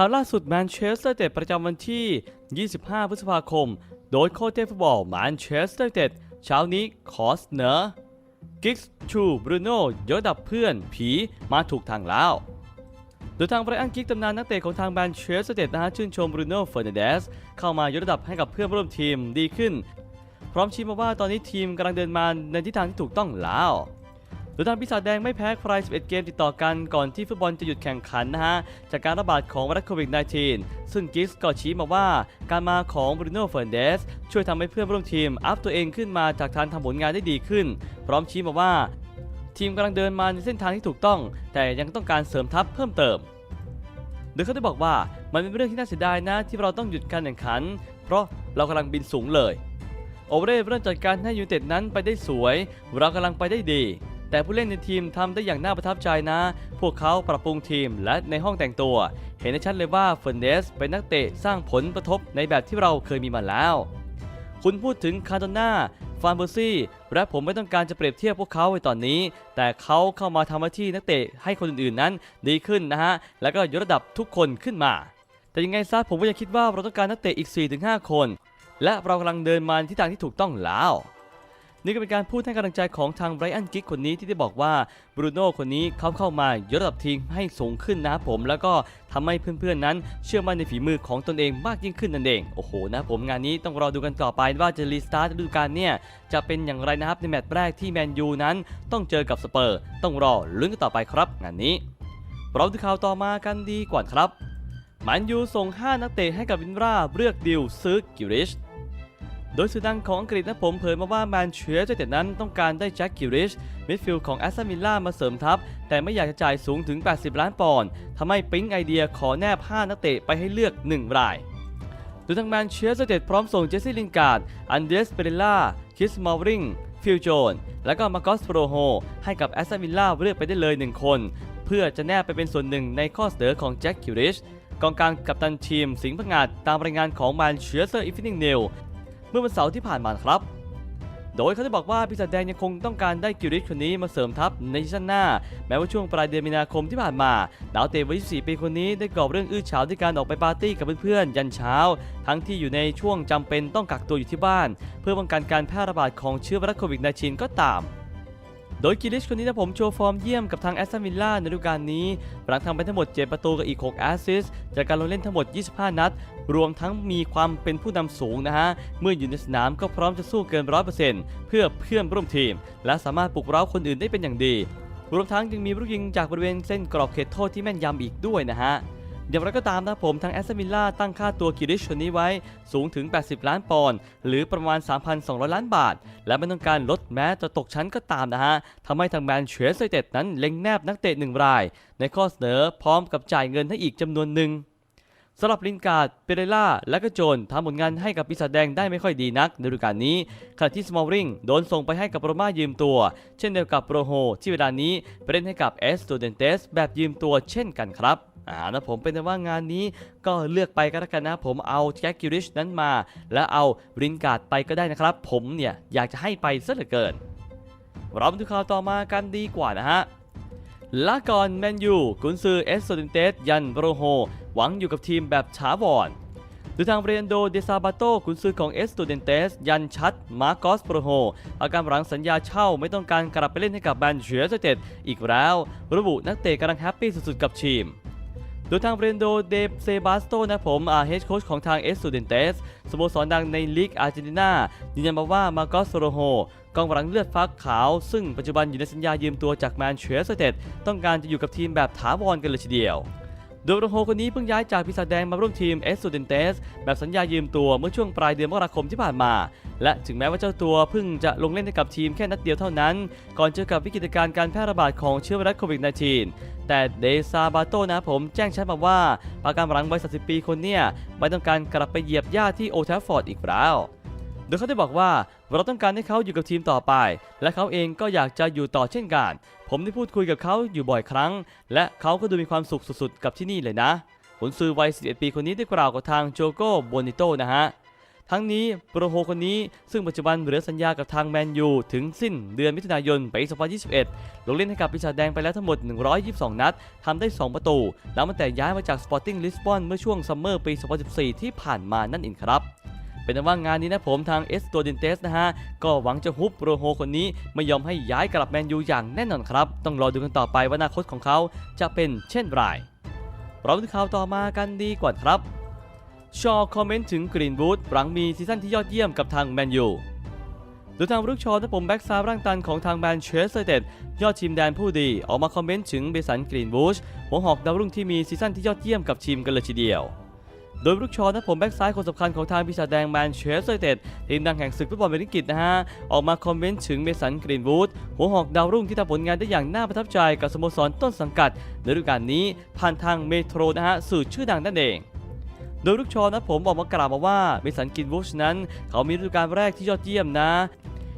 ข่าวล่าสุดแมนเชสเตอร์เต็ดประจำวันที่ 25 พฤษภาคม โดยโค้ชเทฟุตบอลแมนเชสเตอร์เต็ดเช้านี้ขอเสนอกิกส์ชูบรูโน่ยกระดับเพื่อนผีมาถูกทางแล้ว โดยทางไบรอันกิกตำนานนักเตะของทางแมนเชสเตอร์เต็ดนะฮะชื่นชมบรูโน่เฟอร์นันเดสเข้ามายกระดับให้กับเพื่อนร่วมทีมดีขึ้น พร้อมชี้มาว่าตอนนี้ทีมกำลังเดินมาในทิศทางที่ถูกต้องแล้ว โดยทางปีศาจแดงไม่แพ้ใคร 11 เกมติดต่อกันก่อนที่ฟุตบอลจะหยุดแข่งขันนะฮะ จากการระบาดของไวรัสโควิด -19 ซึ่งกิสก็ชี้มาว่า การมาของบรูโน่เฟอร์เดสช่วยทำให้เพื่อนร่วมทีม อัพตัวเองขึ้นมาจากทางทำผลงานได้ดีขึ้น พร้อมชี้มาว่า ทีมกำลังเดินมาในเส้นทางที่ถูกต้อง แต่ยังต้องการเสริมทัพเพิ่มเติมโดยเขาได้บอกว่ามันเป็นเรื่องที่น่าเสียดายนะที่เราต้องหยุดการแข่งขัน เพราะเรากำลังบินสูงเลยโอเวอเรเริ่มจัดการให้ยูไนเต็ดนั้นไปได้สวย เรากำลังไปได้ดี แต่ผู้เล่นในทีมทำได้อย่างน่าประทับใจนะ พวกเขาปรับปรุงทีมและในห้องแต่งตัว เห็นได้ชัดเลยว่าเฟอร์นเดสเป็นนักเตะสร้างผลกระทบในแบบที่เราเคยมีมาแล้ว คุณพูดถึงคาร์โดนาฟานเบอร์ซี่และผมไม่ต้องการจะเปรียบเทียบพวกเขาในตอนนี้ แต่เขาเข้ามาทำหน้าที่นักเตะให้คนอื่นๆนั้นดีขึ้นนะฮะ แล้วก็ยกระดับทุกคนขึ้นมา แต่ยังไงซะผมก็ยังคิดว่าเราต้องการนักเตะอีก 4-5 คน และเรากำลังเดินมาที่ทางที่ถูกต้องแล้ว นี่ก็เป็นการพูดให้กำลังใจของทางไบรอันกิกคนนี้ที่ได้บอกว่าบรูโน่คนนี้เขาเข้ามายกระดับทีมให้สูงขึ้นนะผมแล้วก็ทำให้เพื่อนๆนั้น เชื่อมั่นในฝีมือของตนเองมากยิ่งขึ้นนั่นเองโอ้โหนะผมงานนี้ต้องรอดูกันต่อไปว่าจะรีสตาร์ทฤดูกาลเนี่ยจะเป็นอย่างไรนะครับในแมตช์แรกที่แมนยูนั้น ต้องเจอกับสเปอร์ ต้องรอลุ้นกันต่อไปครับงานนี้เราดูข่าวต่อมากันดีกว่าครับแมนยูส่ง 5 นักเตะให้กับวินราเลือกดิวซื้อกิริช โดยสื่อดังของอังกฤษนะผมเผยมาว่าแมนเชสเตอร์ยูไนเต็ดนั้นต้องการได้แจ็คกิริชมิดฟิลด์ของแอสตันวิลล่ามาเสริมทัพ แต่ไม่อยากจะจ่ายสูงถึง 80 ล้านปอนด์ทำให้ปิ๊งไอเดียขอแนบ 5 นักเตะไปให้เลือก 1 รายโดยทางแมนเชสเตอร์ยูไนเต็ดพร้อมส่งเจสซี่ลินการ์ด อันเดรสเปเรล่า คิสมาริง ฟิลโจน และก็มาร์กอสโปรโฮ ให้กับแอสตันวิลล่าเลือกไปได้เลย 1 คน เพื่อจะแนบไปเป็นส่วนหนึ่งในข้อเสนอของแจ็คกิริชกองกลางกัปตันทีมสิงห์พังงาดตามรายงานของแมนเชสเตอร์อีฟินิ่งเนล เมื่อวันเสาร์ที่ผ่านมาครับ โดยเขาได้บอกว่าปีศาจแดงยังคงต้องการได้กิริชคนนี้มาเสริมทัพในซีซั่นหน้า แม้ว่าช่วงปลายเดือนมีนาคมที่ผ่านมา ดาวเตะวัย24ปีคนนี้ได้ก่อเรื่องอื้อฉาวด้วยการออกไปปาร์ตี้กับเพื่อนๆยันเช้า ทั้งที่อยู่ในช่วงจำเป็นต้องกักตัวอยู่ที่บ้าน เพื่อป้องกันการแพร่ระบาดของเชื้อไวรัสโควิด -19 ก็ตาม โดยกิริชคนนี้นะผมโชว์ฟอร์มเยี่ยมกับทางแอสตันวิลล่าในฤดูกาลนี้หลังทำไปทั้งหมด 7 ประตูกับอีก 6 แอสซิสต์จากการลงเล่นทั้งหมด 25 นัด รวมทั้งมีความเป็นผู้นำสูงนะฮะ เมื่ออยู่ในสนามก็พร้อมจะสู้เกิน 100%เพื่อเพื่อนร่วมทีม และสามารถปลุกเร้าคนอื่นได้เป็นอย่างดี รวมทั้งยังมีลูกยิงจากบริเวณเส้นกรอบเขตโทษที่แม่นยำอีกด้วยนะฮะ อย่างไรก็ตามนะผมทางแอสตันวิลล่าตั้งค่าตัวกิริชคนนี้ไว้สูงถึง 80 ล้านปอนด์หรือประมาณ 3,200 ล้านบาท และไม่ต้องการลดแม้จะตกชั้นก็ตามนะฮะทำให้ทางแมนเชสเตอร์ยูไนเต็ดนั้นเล็งแนบนักเตะหนึ่งราย ในข้อเสนอพร้อมกับจ่ายเงินให้อีกจำนวนหนึ่งสำหรับลินการ์ด เปเรล่า และก็โจนทำผลงานให้กับปีศาจแดงได้ไม่ค่อยดีนักในฤดูกาลนี้ ขณะที่สมอลริงโดนส่งไปให้กับโรม่ายืมตัว เช่นเดียวกับโปรโฮที่เวลานี้ไปเล่นให้กับเอสตูเดนเตสแบบยืมตัวเช่นกันครับ อ่านะผมเป็นแต่ว่างานนี้ก็เลือกไปก็แล้วกันนะ ผมเอาแจ็คกิริชนั้นมา แล้วเอารินการ์ดไปก็ได้นะครับ ผมเนี่ยอยากจะให้ไปซะเหลือเกินเรามาดูข่าวต่อมากันดีกว่านะฮะลาก่อนแมนยูกุนซือเอสโซเดนเตสยันโรโฮหวังอยู่กับทีมแบบช้าวอนดยทางเรียนโดเดซาบาโตกุนซือของเอสตูเดนเตสยันชัด มาร์กอสโปรโฮ อาการหลังสัญญาเช่าไม่ต้องการกลับไปเล่นให้กับแบนเชสเต็ดอีกแล้ว ระบุนักเตะกำลังแฮปปี้สุดๆกับทีม โดยทางเบรนโดเดเซบาสโตนะผมเฮดโค้ชของทางเอสตูเดนเตสสโมสรดังในลีกอาร์เจนตินายืนยันมาว่ามาโกสโรโฮกองหลังเลือดฟักขาว ซึ่งปัจจุบันอยู่ในสัญญายืมตัวจากแมนเชสเต็ดต้องการจะอยู่กับทีมแบบถาวรกันเลยทีเดียวโดยโรโฮคนนี้เพิ่งย้ายจากพิซาแดงมาร่วมทีมเอสตูเดนเตสแบบสัญญายืมตัวเมื่อช่วงปลายเดือนมกราคมที่ผ่านมา และถึงแม้ว่าเจ้าตัวเพิ่งจะลงเล่นให้กับทีมแค่นัดเดียวเท่านั้น ก่อนเจอกับวิกฤตการณ์การแพร่ระบาดของเชื้อไวรัสโควิด -19 แต่เดซาบาโตนะผมแจ้งชัดมาว่าปาการหลังวัย30ปีคนเนี่ยไม่ต้องการกลับไปเหยียบหญ้าที่โอทฟฟอร์ดอีกแล้วโดยเขาได้บอกว่าเราต้องการให้เขาอยู่กับทีมต่อไป และเขาเองก็อยากจะอยู่ต่อเช่นกัน ผมได้พูดคุยกับเขาอยู่บ่อยครั้ง และเขาก็ดูมีความสุขสุดๆ กับที่นี่เลยนะผลซื้อวัย11ปีคนนี้ได้กล่าวกับทางโจโก้โบนิโตนะฮะ ทั้งนี้โปรโฮคนนี้ซึ่งปัจจุบันเหลือสัญญากับทางแมนยูถึงสิ้นเดือนมิถุนายนปี 2021 ลงเล่นให้กับปีศาจแดงไปแล้วทั้งหมด 122 นัดทำได้ 2 ประตู แล้วมันแต่ย้ายมาจาก Sporting Lisbon เมื่อช่วงซัมเมอร์ปี 2014 ที่ผ่านมานั่นเองครับเป็นว่างานนี้นะผมทางเอสโตเดนเตสนะฮะ ก็หวังจะฮุบโปรโฮคนนี้ไม่ยอมให้ย้ายกลับแมนยูอย่างแน่นอนครับ ต้องรอดูกันต่อไปว่าอนาคตของเขาจะเป็นเช่นไรเราดูข่าวต่อมากันดีกว่าครับ ชอคอมเมนต์ถึงกรีนวูดหลังมีซีซั่นที่ยอดเยี่ยมกับทางแมนยูโดยทางรุกชอนะผมแบ็กซ้ายร่างตันของทางแมนเชสเตอร์เต็ดยอดทีมแดนผู้ดี ออกมาคอมเมนต์ถึงเบสันกรีนวูดหัวหอกดาวรุ่งที่มีซีซั่นที่ยอดเยี่ยมกับทีมกันเลยทีเดียว โดยรุกชอนะผมแบ็กซ้ายคนสำคัญของทางปีศาแดงแมนเชสเตอร์เต็ดทีมดังแห่งศึกฟุตบอลเมริกิตนะฮะ ออกมาคอมเมนต์ถึงเมสันกรีนวูดหัวหอกดาวรุ่งที่ทำผลงานได้อย่างน่าประทับใจกับสโมสรต้นสังกัดในฤดูกาลนี้ผ่านทางเมโทรนะฮะสื่อชื่อดังนั่นเอง ดยลูกชอนะผมออกมากล่าวมาว่าเมสันกินวูชนั้น เขามีฤดูกาลแรกที่ยอดเยี่ยมนะ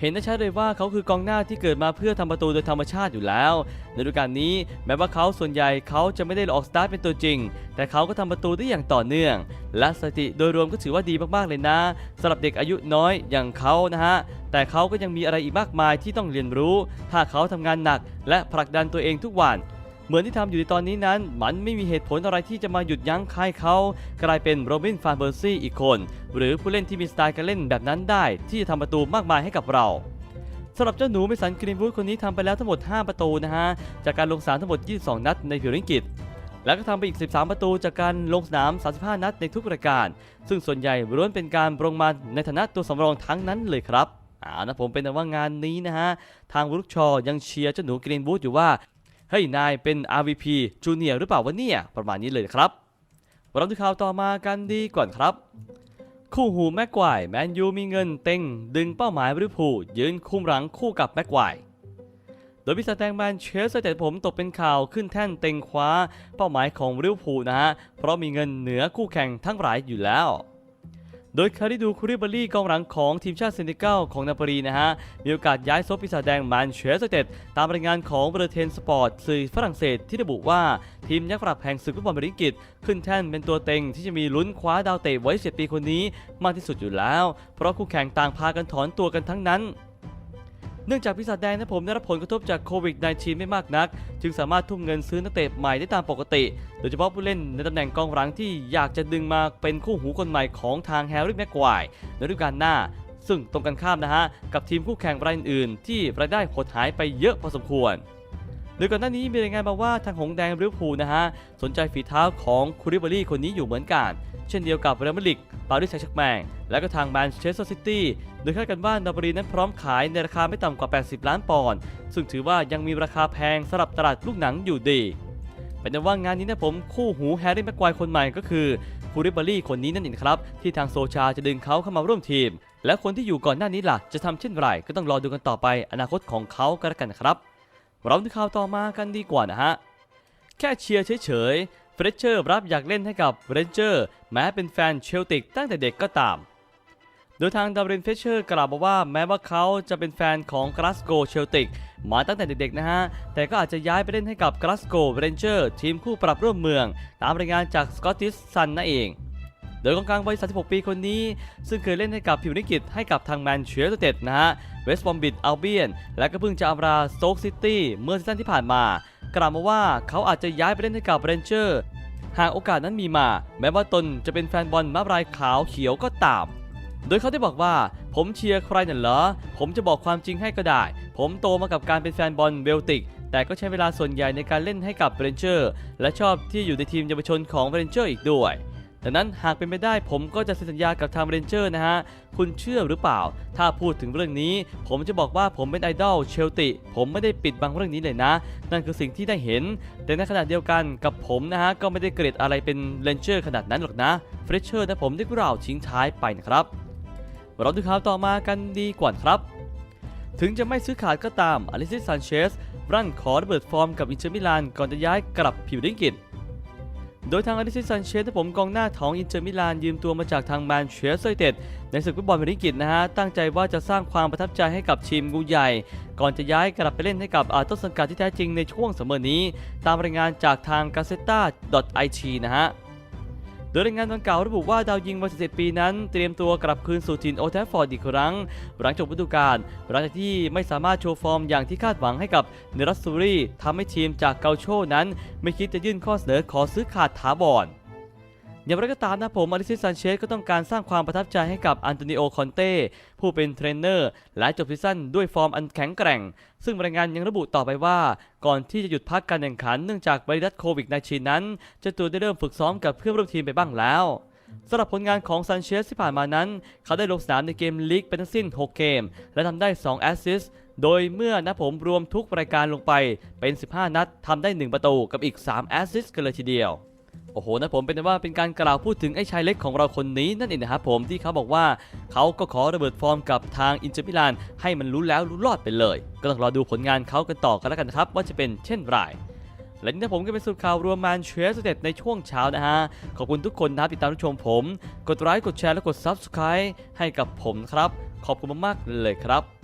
เห็นได้ชัดเลยว่าเขาคือกองหน้าที่เกิดมาเพื่อทำประตูโดยธรรมชาติอยู่แล้ว ในฤดูกาลนี้แม้ว่าเขาส่วนใหญ่เขาจะไม่ได้ออกสตาร์ทเป็นตัวจริง แต่เขาก็ทำประตูได้อย่างต่อเนื่อง และสถิติโดยรวมก็ถือว่าดีมากๆเลยนะสำหรับเด็กอายุน้อยอย่างเขานะฮะ แต่เขาก็ยังมีอะไรอีกมากมายที่ต้องเรียนรู้ ถ้าเขาทำงานหนัก และผลักดันตัวเองทุกวัน เหมือนที่ทำอยู่ในตอนนี้นั้น มันไม่มีเหตุผลอะไรที่จะมาหยุดยั้งค่ายเขา กลายเป็นโรบินฟานเบอร์ซี่อีกคน หรือผู้เล่นที่มีสไตล์การเล่นแบบนั้นได้ ที่จะทำประตูมากมายให้กับเราสำหรับเจ้าหนูเมสันกรีนวูดคนนี้ทำไปแล้วทั้งหมด 5 ประตูนะฮะ จากการลงสนามทั้งหมด 22 นัดในพิวริงกิตแล้วก็ทำไปอีก 13 ประตูจากการลงสนาม 35 นัดในทุกรายการ ซึ่งส่วนใหญ่ล้วนเป็นการปรงมาในฐานะตัวสำรองทั้งนั้นเลยครับอ่านะผมเป็นแต่ว่างานนี้นะฮะ ทางวรุกชอยังเชียร์เจ้าหนูกรีนวูดอยู่ว่า เฮ้ยนายเป็น RVP จูเนียร์หรือเปล่าวะเนี่ย ประมาณนี้เลยครับเราดูข่าวต่อมากันดีก่อนครับ คู่หูแม็กควายแมนยูมีเงินเต็ง ดึงเป้าหมายลิเวอร์พูลยืนคุมหลังคู่กับแม็กควายโดยพิซาแตงแมนเชสเตอร์ผมตกเป็นข่าวขึ้นแท่นเต็งคว้า เป้าหมายของลิเวอร์พูลนะฮะเพราะมีเงินเหนือคู่แข่งทั้งหลายอยู่แล้ว โดยคาริดูคูริบารีกองหลังของทีมชาติเซนติเกลของนาโปรีนะฮะ มีโอกาสย้ายซบปีศาจแดงแมนเชสเตอร์ตามรายงานของเบอร์เทนสปอร์ตสื่อฝรั่งเศสที่ระบุว่า ทีมยักษ์ปรับแห่งศึกฟุตบอลเมริกิตขึ้นแท่นเป็นตัวเต็งที่จะมีลุ้นคว้าดาวเตะไว้เจ็ดปีคนนี้มากที่สุดอยู่แล้ว เพราะคู่แข่งต่างพากันถอนตัวกันทั้งนั้น เนื่องจากปีศาจแดงนะผมได้รับผลกระทบจากโควิด -19 ไม่มากนัก จึงสามารถทุ่มเงินซื้อนักเตะใหม่ได้ตามปกติ โดยเฉพาะผู้เล่นในตำแหน่งกองหลังที่อยากจะดึงมาเป็นคู่หูคนใหม่ของทางแฮร์รี่แม็กควายในฤดูกาลหน้า ซึ่งตรงกันข้ามนะฮะ กับทีมคู่แข่งรายอื่นๆที่รายได้หดหายไปเยอะพอสมควรโดยก่อนหน้านี้มีรายงานมาว่าทางหงแดงลิวอร์พูนะฮะสนใจฝีเท้าของคูริบารีคนนี้อยู่เหมือนกัน เช่นเดียวกับเรอัลมาดริดปารีสแซงต์แชร์กแมงและก็ทางแมนเชสเตอร์ซิตี้โดยคาดกันว่านาโปลีนั้นพร้อมขายในราคาไม่ต่ำกว่า 80 ล้านปอนด์ซึ่งถือว่ายังมีราคาแพงสำหรับตลาดลูกหนังอยู่ดีเป็นแต่ว่างานนี้นะผมคู่หูแฮร์รี่แม็กควายคนใหม่ก็คือคูริบารีคนนี้นั่นเองครับ ที่ทางโซชาจะดึงเขาเข้ามาร่วมทีม และคนที่อยู่ก่อนหน้านี้ล่ะ จะทำเช่นไรก็ต้องรอดูกันต่อไปอนาคตของเขาก็แล้วกันครับ เราดูข่าวต่อมากันดีกว่านะฮะ แค่เชียร์เฉยๆ เฟรเชอร์รับอยากเล่นให้กับเรนเจอร์แม้เป็นแฟนเชลติกตั้งแต่เด็กก็ตาม โดยทางดารินเฟชเชอร์กล่าวมาว่าแม้ว่าเขาจะเป็นแฟนของก l าสโกเชลติกมาตั้งแต่เด็กๆนะฮะ แต่ก็อาจจะย้ายไปเล่นให้กับก l าสโกเรนเจอร์ทีมคู่ปรับร่วมเมือง ตามรายงานจากสกอตติสซันนั่นเองโดยกองกลางวัย 36 ปีคนนี้ ซึ่งเคยเล่นให้กับพิวนิกิตให้กับทางแมนเชสเตอร์นะฮะ เวสต์บอมบิดอัลเบียน และก็เพิ่งจะอำลาสโต๊กซิตี้เมื่อซีซั่นที่ผ่านมา กล่าวมาว่าเขาอาจจะย้ายไปเล่นให้กับเรนเจอร์ หากโอกาสนั้นมีมา แม้ว่าตนจะเป็นแฟนบอลมารายขาวเขียวก็ตาม โดยเขาได้บอกว่า ผมเชียร์ใครน่ะเหรอ ผมจะบอกความจริงให้ก็ได้ ผมโตมากับการเป็นแฟนบอลเบลติก แต่ก็ใช้เวลาส่วนใหญ่ในการเล่นให้กับเรนเจอร์ และชอบที่อยู่ในทีมเยาวชนของเรนเจอร์อีกด้วย ดังนั้นหากเป็นไปได้ผมก็จะเซ็นสัญญากับทางเรนเจอร์นะฮะ คุณเชื่อหรือเปล่า ถ้าพูดถึงเรื่องนี้ ผมจะบอกว่าผมเป็นไอดอลเชลติ ผมไม่ได้ปิดบังเรื่องนี้เลยนะ นั่นคือสิ่งที่ได้เห็น แต่ในขณะเดียวกันกับผมนะฮะ ก็ไม่ได้เกรดอะไรเป็นเรนเจอร์ขนาดนั้นหรอกนะเฟรชเชอร์นะผมได้กล่าวทิ้งท้ายไปนะครับเราดูข่าวต่อมากันดีกว่าครับ ถึงจะไม่ซื้อขาดก็ตามอลิซิสซานเชสรั่นขอระเบิดฟอร์มกับอินเตอร์มิลานก่อนจะย้ายกลับผิวดิงกิต โดยทางอลิซิสซันเชสผมกองหน้าของอินเตอร์มิลานยืมตัวมาจากทางแมนเชสเตอร์ยูไนเต็ดในศึกฟุตบอลเมริกิตนะฮะ ตั้งใจว่าจะสร้างความประทับใจให้กับทีมกูใหญ่ ก่อนจะย้ายกลับไปเล่นให้กับอาต้นสังกัดที่แท้จริงในช่วงเสมอนี้ ตามรายงานจากทาง g a z e t a i t นะฮะ โดยรายงานดังกล่าวระบุว่าดาวยิงวัย17ปีนั้น เตรียมตัวกลับคืนสู่ถิ่นโอแทฟฟอร์ดอีกครั้ง หลังจบฤดูกาลหลังจากที่ไม่สามารถโชว์ฟอร์มอย่างที่คาดหวังให้กับเนรัสซูรีทำให้ทีมจากเกาโชนั้น ไม่คิดจะยื่นข้อเสนอขอซื้อขาดถาวร อย่างไรก็ตามนะผมอลิซิสซานเชสก็ต้องการสร้างความประทับใจให้กับอันโตนิโอคอนเต้ผู้เป็นเทรนเนอร์และจบซีซั่นด้วยฟอร์มอันแข็งแกร่ง ซึ่งรายงานยังระบุต่อไปว่า ก่อนที่จะหยุดพักการแข่งขันเนื่องจากไวรัสโควิด -19 นั้นเจ้าตัวได้เริ่มฝึกซ้อมกับเพื่อนร่วมทีมไปบ้างแล้วสำหรับผลงานของซันเชสที่ผ่านมานั้น เขาได้ลงสนามในเกมลีกเป็นทั้งสิ้น 6 เกม และทำได้ 2 แอสซิสต์โดยเมื่อนะผมรวมทุกรายการลงไปเป็น 15 นัดทำได้ 1 ประตูกับอีก 3 แอสซิสต์กันเลยทีเดียว โอ้โหนะผมเป็นว่าเป็นการกล่าวพูดถึงไอ้ชายเล็กของเราคนนี้นั่นเองนะครับผมที่เขาบอกว่าเขาก็ขอระเบิดฟอร์มกับทางอินเตอร์มิลานให้มันรู้แล้วรู้รอดไปเลย ก็ต้องรอดูผลงานเขากันต่อกันแล้วกันครับ ว่าจะเป็นเช่นไรและนี่นะผมก็เป็นสรุปข่าวรวมแมนเชสเต็ดในช่วงเช้านะฮะ ขอบคุณทุกคนนะครับติดตามรับชมผม กดไลค์กดแชร์และกด Subscribe ให้กับผมครับ ขอบคุณมากๆเลยครับ